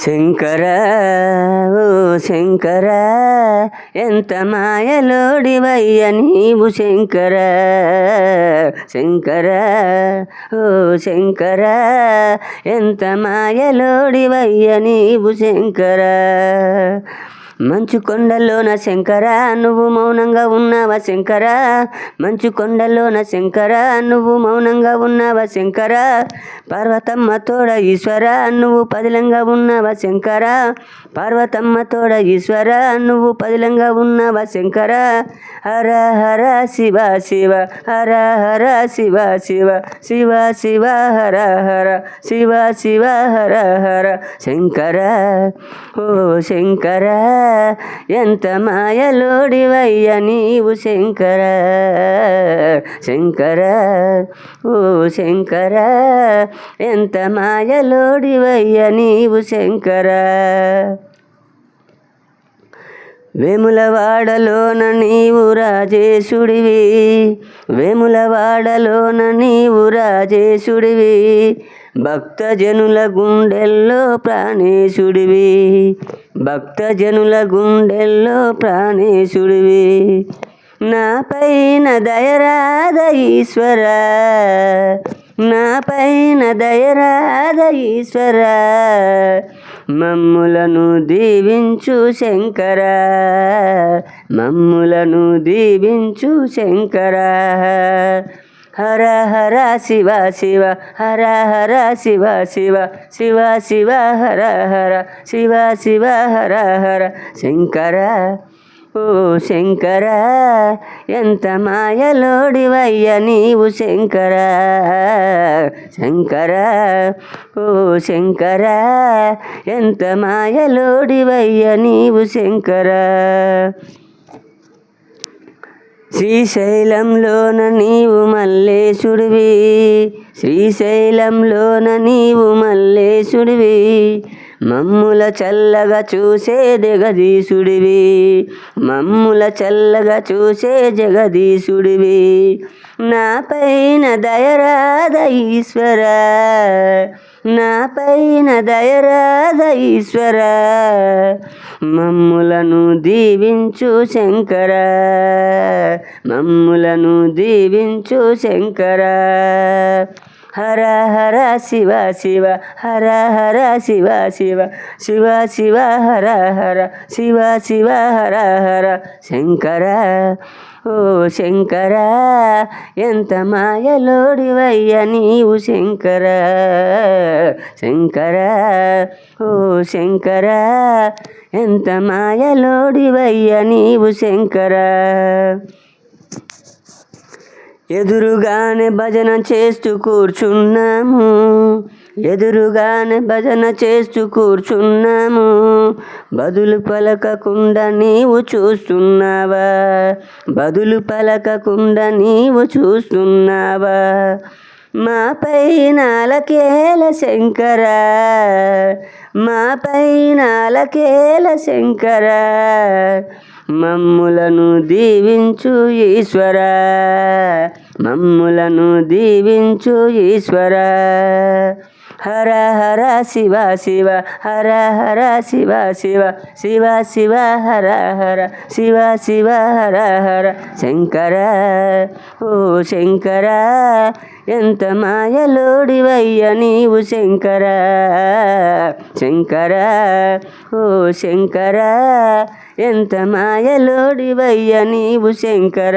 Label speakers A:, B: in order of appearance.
A: శంకర ఓ శంకర ఎంత మాయలోడివయ్య నీవు శంకర. శంకర ఓ శంకర ఎంత మాయలోడివయ్య నీవు శంకర. మంచు కొండలోన శంకర నువ్వు మౌనంగా ఉన్నావా శంకర? మంచు కొండలోన శంకర నువ్వు మౌనంగా ఉన్నావా శంకర? పార్వతమ్మ తోడ ఈశ్వర నువ్వు పదిలంగా ఉన్నావా శంకర? పార్వతమ్మ తోడ ఈశ్వర నువ్వు పదిలంగా ఉన్నావా శంకర? హర హర శివ శివ హర హర శివ శివ శివ శివ హర హర శివ శివ హర హర శంకర ఓ శంకర. ఎంత మాయలోడివయ్య నీవు శంకర. శంకర ఓ శంకర. ఎంత మాయలోడివయ్య నీవు శంకర. వేములవాడలోన నీవు రాజేశుడివి. వేములవాడలోన నీవు రాజేశుడివి. భక్తజనుల గుండెల్లో ప్రాణేశుడివి. భక్తజనుల గుండెల్లో ప్రాణేశుడివి. నా పైన దయరాధ ఈశ్వరా. నా పైన దయరాధ ఈశ్వర మమ్ములను దీవించు శంకర మమ్ములను దీవించు శంకర. హర హర శివ శివ హర హర శివ శివ శివ శివ హర హర శివ శివ హర హర. శంకర ఓ శంకర ఎంత మాయలోడివయ్య నీవు శంకర? శంకర ఓ శంకర ఎంత మాయలోడివయ్య నీవు శంకర? శ్రీశైలంలోన నీవు మల్లేశుడివి శ్రీశైలంలోన నీవు మల్లేశుడివి మమ్ముల చల్లగా చూసే జగదీశుడివి. మమ్ముల చల్లగా చూసే జగదీశుడివి. నా పైన దయరాధ ఈశ్వర. నా పైన దయరాధ ఈశ్వర. మమ్ములను దీవించు శంకర. మమ్ములను దీవించు శంకర. హర హర శివ శివ హర హర శివ శివ శివ శివ హర హర శివ శివ హర హర. శంకర ఓ శంకర ఎంత మాయలోడివయ్య నీవు శంకర. శంకర ఓ శంకర ఎంత మాయలోడివయ్య నీవు శంకర. ఎదురుగానే భజన చేస్తూ కూర్చున్నాము. ఎదురుగానే భజన చేస్తూ కూర్చున్నాము. బదులు పలకకుండా నీవు చూస్తున్నావా? బదులు పలకకుండా నీవు చూస్తున్నావా? మా పైన అలకేల శంకర. మా పైన అలకేల శంకర. మమ్ములను దీవించు ఈశ్వర. మమ్ములను దీవించు ఈశ్వర. హర హర శివ శివ హర హర శివ శివ శివ శివ హర హర శివ శివ హర హర. శంకర ఓ శంకర ఎంత మాయలోడివయ్య నీవు శంకర. శంకర ఓ శంకర ఎంత మాయలోడివయ్య నీవు శంకర.